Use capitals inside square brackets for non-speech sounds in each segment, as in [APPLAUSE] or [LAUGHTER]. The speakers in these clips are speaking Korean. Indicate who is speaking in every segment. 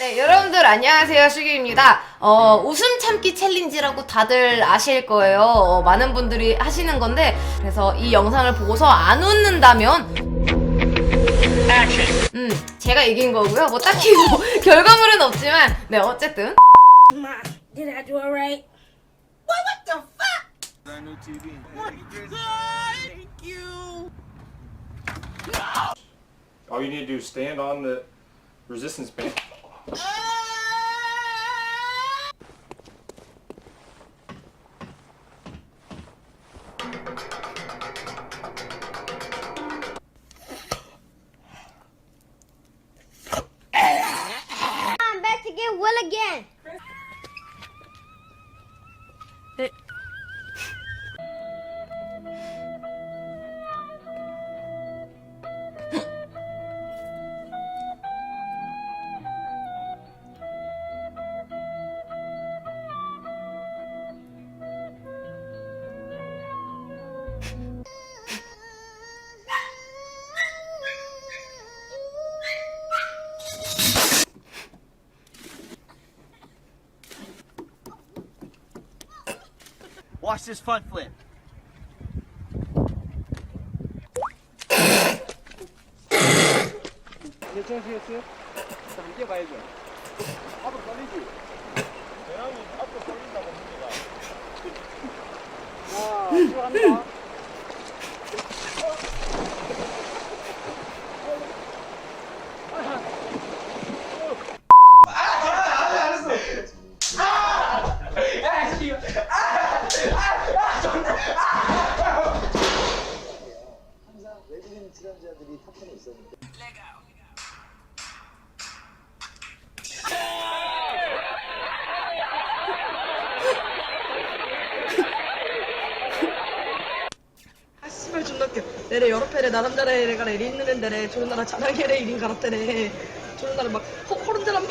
Speaker 1: 네, 여러분들 안녕하세요. 슈기입니다. 어, 웃음 참기 챌린지라고 다들 아실 거예요. 어, 많은 분들이 하시는 건데, 그래서 이 영상을 보고서 안 웃는다면, 음, 제가 이긴 거고요. 뭐 딱히 뭐 결과물은 없지만, 네, 어쨌든.
Speaker 2: Did I do it right?
Speaker 3: All you need to do is stand on the resistance band.
Speaker 4: で
Speaker 5: Watch this front flip.
Speaker 6: 괜찮으시겠어요? 자, 함께 봐야죠. 앞으로 떨리지? 대랑이 앞으로 떨린다고 합니다. 자, 들어
Speaker 7: 갑니다.
Speaker 8: 아 씨발 내래 여러 패래 나 남자래 내가 내리 있는 데래. 저런 나라 자랑해래 이린 가라테래 저런 나라 막 허, 허른데란 막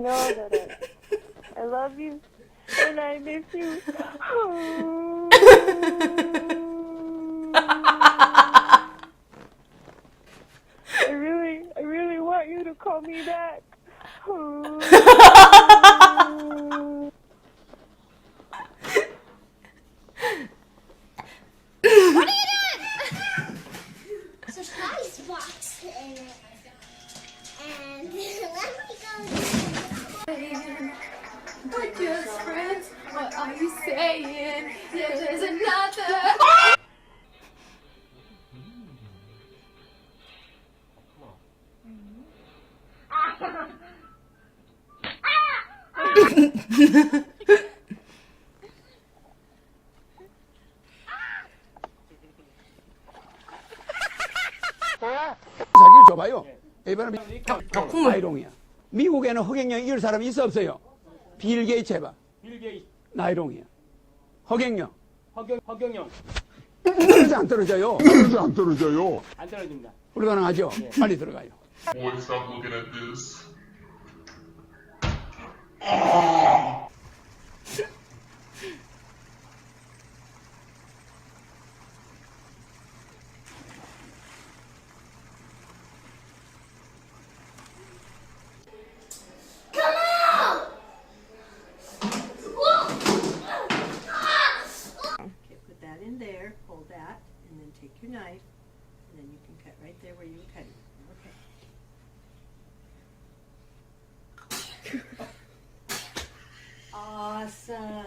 Speaker 9: know that I, I love you and I miss you. I [LAUGHS]
Speaker 10: saying? There's another. 자기를
Speaker 11: 줘봐요. 이번에
Speaker 6: 덕후물.
Speaker 11: 나이롱이야. 미국에는 허경영 이길 사람이 있어 없어요? 빌 게이츠 해봐.
Speaker 6: 빌 게이츠,
Speaker 11: 나이롱이야. 허경영.
Speaker 6: 허경, 허경영.
Speaker 11: 떨어져 안 떨어져요? 떨어져 안
Speaker 12: 떨어져요?
Speaker 6: 안 떨어집니다.
Speaker 11: 불가능하죠? 빨리 들어가요.
Speaker 13: Boy, stop looking at this.
Speaker 14: and then take your knife, and then you can cut right there where you were cutting. Okay. [LAUGHS] awesome.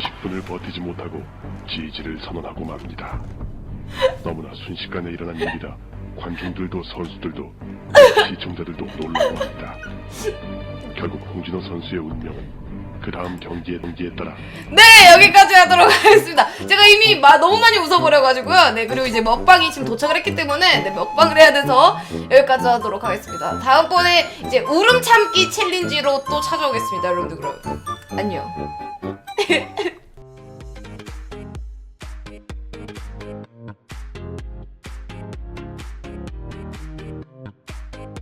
Speaker 15: 10분을 버티지 못하고 지지를
Speaker 16: 선언하고 맙니다.
Speaker 15: 너무나
Speaker 16: 순식간에 일어난 일이라
Speaker 15: 관중들도
Speaker 16: 선수들도 시청자들도 놀라워합니다.
Speaker 15: 결국
Speaker 16: 홍진호
Speaker 15: 선수의 운명은
Speaker 16: 그 다음
Speaker 15: 경기에 경기에
Speaker 16: 따라
Speaker 1: 네 여기까지 하도록 하겠습니다. 제가 이미 마, 너무 많이 웃어버려가지고요. 네 그리고 이제 먹방이 지금 도착을 했기 때문에 네, 먹방을 해야 돼서 여기까지 하도록 하겠습니다. 다음번에 이제 울음 참기 챌린지로 또 찾아오겠습니다. 여러분들 그럼 안녕. えっ?